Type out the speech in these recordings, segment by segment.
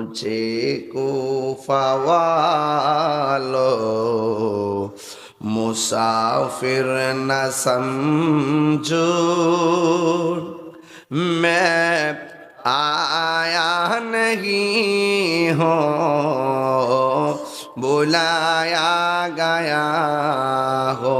मुझे कोफावालो मुसाफिर न समझो मैं आया नहीं हो बुलाया गया हो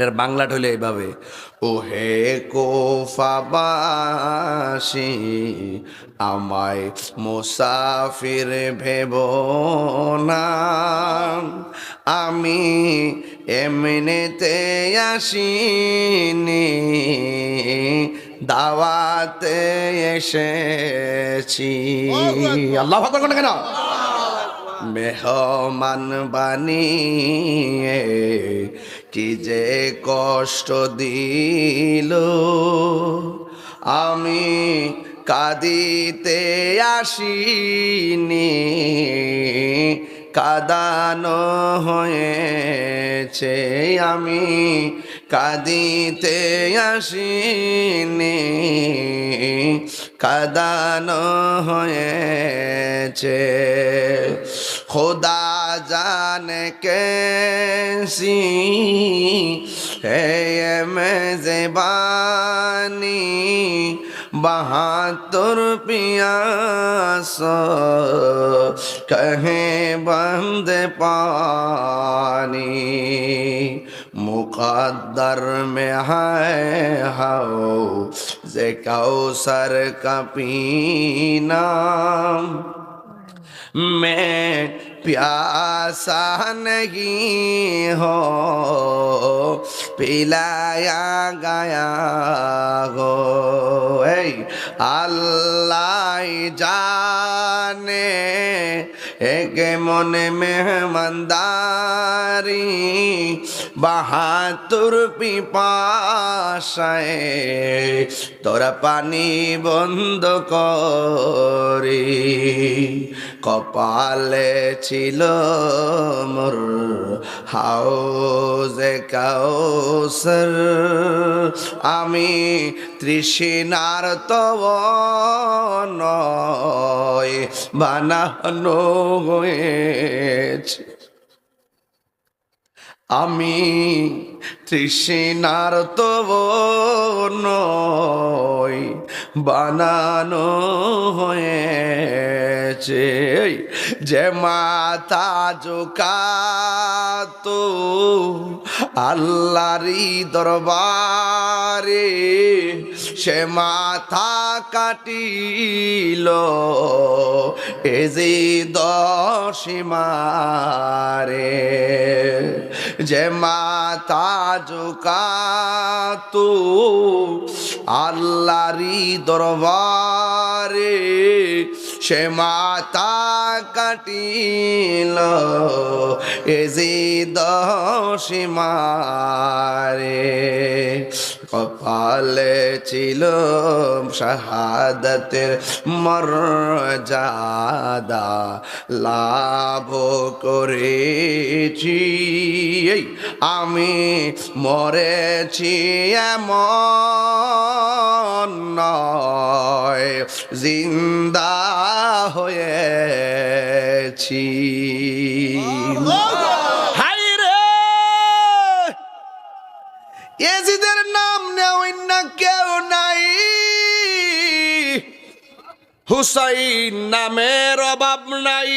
এটার বাংলাটা হইলে এইভাবে ও হে কোফাবাসী আমায় মুসাফির ভেব না। আমি এমনিতে আসিনি, দাওয়াতে এসেছি। আল্লাহ ভাগ কেন? মেহমান বানিয়ে কি যে কষ্ট দিল। আমি কাঁদিতে আসিনি, কাদানো হয়েছে। আমি কাঁদিতে আসিনি, কাদানো হয়েছে। খোদা जान कैसी है ये मेजबानी बहातुर पियास कहे बंद पानी मुकद्दर में है हो जे कौसर का पीना मैं प्यासा नहीं हो पिलाया गया गो अल्लाह जाने एक मन में मेहमंदारी বাহাতুর পিপাসায় তোরা পানি বন্ধ করি। কপালে ছিল মোর হাউজে কাউসর। আমি তৃষ্ণার তব নয়, বানানো হয়েছে। আমি তৃষ্ণার তব নয় বানানো হয়েছে। যে মাথা জোকাতো আল্লাহরি দরবারে, সে মাথা কাটিল এ যে দশিমারে। যে মাতা জোকাতো আল্লাহরি দরবারে সে মাতা কাটিল এ যে দশিমারে কপালে ছিল শাহাদতের মর্যাদা লাভ করেছি। আমি মরেছি এমন নয় জিন্দা হয়েছি। হুসাইন নামের অভাব নাই।